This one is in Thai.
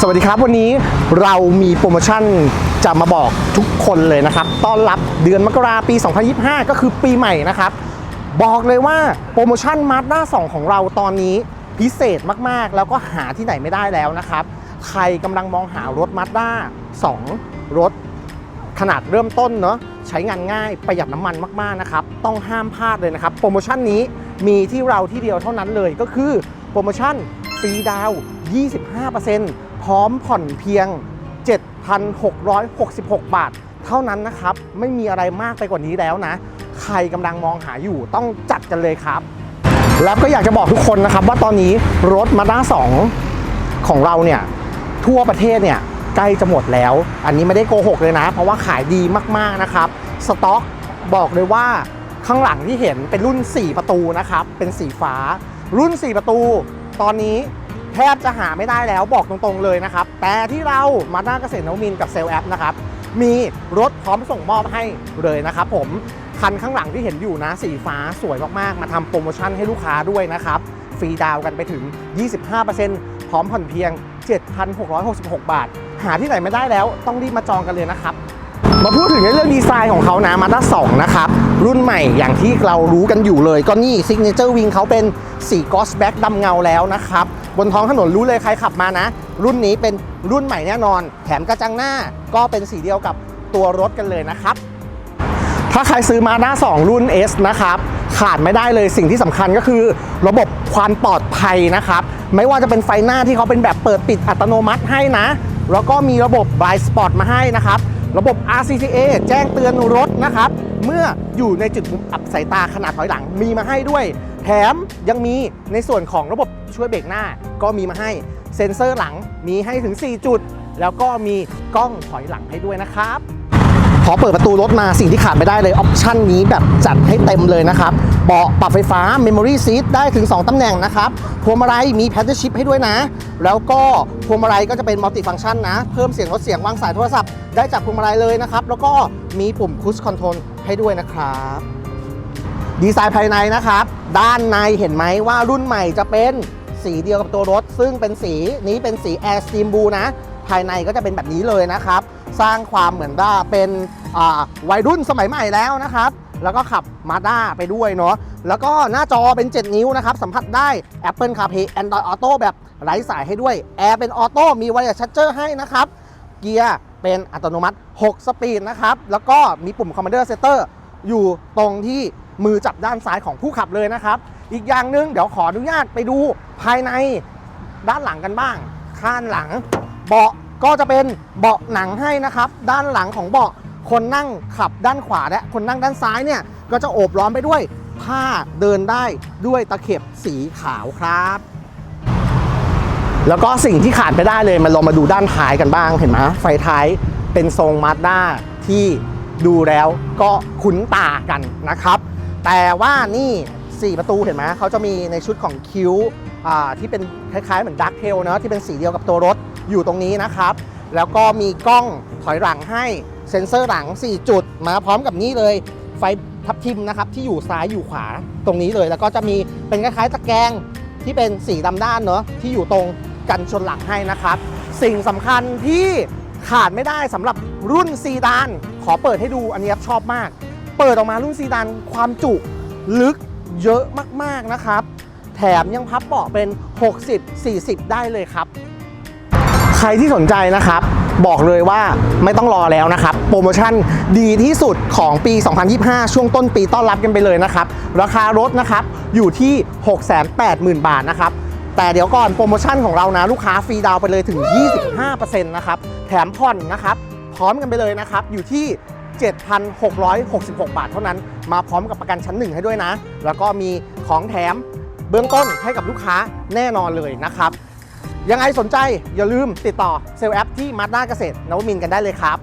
สวัสดีครับ วันนี้เรามีโปรโมชั่นจะมาบอกทุกคนเลยนะครับต้อนรับเดือนมกราปี 2025 ก็คือปีใหม่นะครับ บอกเลยว่าโปรโมชั่น Mazda 2ของเราตอนนี้พิเศษมากๆ แล้วก็หาที่ไหนไม่ได้แล้วนะครับ ใครกำลังมองหารถ Mazda 2รถขนาดเริ่มต้นเนาะใช้งานง่ายประหยัดน้ำมันมากๆนะครับ ต้องห้ามพลาดเลยนะครับ โปรโมชั่นนี้มีที่เราที่เดียวเท่านั้นเลยก็คือโปรโมชั่นฟรีดาวน์25% พร้อมผ่อนเพียง 7,666 บาท เท่านั้นนะครับ ไม่มีอะไรมากไปกว่านี้แล้วนะ ใครกำลังมองหาอยู่ต้องจัดกันเลยครับ แล้วก็อยากจะบอกทุกคนนะครับ ว่าตอนนี้รถ Mazda 2ของเราเนี่ย ทั่วประเทศเนี่ยใกล้จะหมดแล้ว อันนี้ไม่ได้โกหกเลยนะ เพราะว่าขายดีมากๆนะครับ สต็อกบอกเลยว่าข้างหลังที่เห็นเป็นรุ่น 4 ประตูนะครับ เป็นสีฟ้า รุ่น 4 ประตู ตอนนี้ แทบจะหาไม่ได้แล้วบอกตรงๆเลยนะครับ แต่ที่เรามาด้าเกษตรนวมินกับเซลล์แอปนะครับ มีรถพร้อมส่งมอบให้เลยนะครับผม คันข้างหลังที่เห็นอยู่นะสีฟ้าสวยมากๆ มาทำโปรโมชั่นให้ลูกค้าด้วยนะครับ ฟรีดาวน์กันไปถึง 25%พร้อมผ่อนเพียง 7,666 บาท หาที่ไหนไม่ได้แล้วต้องรีบมาจองกันเลยนะครับ มาพูดถึงในเรื่องดีไซน์ของเขานะมาด้า2นะครับรุ่นใหม่อย่างที่เรารู้กันอยู่เลย ก็นี่ซิกเนเจอร์วิงเขาเป็นสีกอสแบ็กดำเงาแล้วนะครับบนท้องถนนรู้เลยใครขับมานะ รุ่นนี้เป็นรุ่นใหม่แน่นอน แถมกระจังหน้าก็เป็นสีเดียวกับตัวรถกันเลยนะครับ ถ้าใครซื้อมาด้า2รุ่น S นะครับขาดไม่ได้เลยสิ่งที่สำคัญก็คือ ระบบความปลอดภัยนะครับ ไม่ว่าจะเป็นไฟหน้าที่เขาเป็นแบบเปิดปิดอัตโนมัติให้นะ แล้วก็มีระบบ Blind Spot มาให้นะครับ ระบบ RCCA แจ้งเตือนรถนะครับ เมื่ออยู่ในจุดมุมอับสายตาขนาดถอยหลังมีมาให้ด้วย แถมยังมีในส่วนของระบบช่วยเบรกหน้าก็มีมาให้ เซ็นเซอร์หลังมีให้ถึง 4 จุด แล้วก็มีกล้องถอยหลังให้ด้วยนะครับพอเปิดประตูรถมาสิ่งที่ขาดไม่ได้เลย ออปชันนี้แบบจัดให้เต็มเลยนะครับ เบาะปรับไฟฟ้า Memory Seat ได้ถึง 2 ตำแหน่งนะครับพวงมาลัยมี Paddle Shift ให้ด้วยนะ แล้วก็พวงมาลัยก็จะเป็นมัลติฟัง c t ชันนะ เพิ่มเสียงลดเสียงวางสายโทรศัพท์ได้จากพวงมาลัยเลยนะครับ แล้วก็มีปุ่ม Cruise Control ให้ด้วยนะครับ ดีไซน์ภายในนะครับ ด้านในเห็นไหมว่ารุ่นใหม่จะเป็นสีเดียวกับตัวรถ ซึ่งเป็นสีนี้เป็นสี Air Steam Blue นะ ภายในก็จะเป็นแบบนี้เลยนะครับ สร้างความเหมือนว่าเป็นวัยรุ่นสมัยใหม่แล้วนะครับ แล้วก็ขับมาด้าไปด้วยเนาะแล้วก็หน้าจอเป็น 7 นิ้วนะครับ สัมผัสได้ Apple CarPlay Android Auto แบบไร้สายให้ด้วยแอร์เป็นออโต้มีไวเลสชั r เจอร์ให้นะครับ เกียร์เป็นอัตโนมัติ 6 สปีดนะครับ แล้วก็มีปุ่ม Commander Center อยู่ตรงที่มือจับด้านซ้ายของผู้ขับเลยนะครับ อีกอย่างหนึ่งเดี๋ยวขออนุญาตไปดูภายในด้านหลังกันบ้าง ข้างหลัง เบาะก็จะเป็นเบาะหนังให้นะครับ ด้านหลังของเบาะ คนนั่งขับด้านขวาและคนนั่งด้านซ้ายเนี่ยก็จะโอบล้อมไปด้วยผ้าเดินได้ด้วยตะเข็บสีขาวครับ แล้วก็สิ่งที่ขาดไม่ได้เลยมันลองมาดูด้านท้ายกันบ้างเห็นไหมไฟท้ายเป็นทรงมาสด้าที่ดูแล้วก็คุ้นตากันนะครับ แต่ว่านี่ 4 ประตูเห็นไหมเขาจะมีในชุดของคิ้วที่เป็นคล้ายๆ เหมือนดักเทลเนาะที่เป็นสีเดียวกับตัวรถอยู่ตรงนี้นะครับ แล้วก็มีกล้องถอยหลังให้ เซ็นเซอร์หลัง 4 จุด มาพร้อมกับนี่เลย ไฟทับทิมนะครับที่อยู่ซ้ายอยู่ขวาตรงนี้เลย แล้วก็จะมีเป็นคล้ายๆตะแกรงที่เป็นสีดำด้านเนาะที่อยู่ตรงกันชนหลังให้นะครับ สิ่งสำคัญที่ขาดไม่ได้สำหรับรุ่นซีดานขอเปิดให้ดูอันนี้ชอบมาก เปิดออกมารุ่นซีดานความจุลึกเยอะมากๆนะครับ แถมยังพับเบาะเป็น 60-40 ได้เลยครับ ใครที่สนใจนะครับ บอกเลยว่าไม่ต้องรอแล้วนะครับ โปรโมชั่นดีที่สุดของปี 2025 ช่วงต้นปีต้อนรับกันไปเลยนะครับ ราคารถนะครับอยู่ที่ 680,000 บาทนะครับ แต่เดี๋ยวก่อนโปรโมชั่นของเรานะ ลูกค้าฟรีดาวไปเลยถึง 25%นะครับแถมผ่อนนะครับพร้อมกันไปเลยนะครับอยู่ที่ 7,666 บาทเท่านั้น มาพร้อมกับประกันชั้นหนึ่งให้ด้วยนะ แล้วก็มีของแถมเบื้องต้นให้กับลูกค้าแน่นอนเลยนะครับ ยังไงสนใจอย่าลืมติดต่อเซลล์แอปที่มาด้าเกษตรนวมินกันได้เลยครับ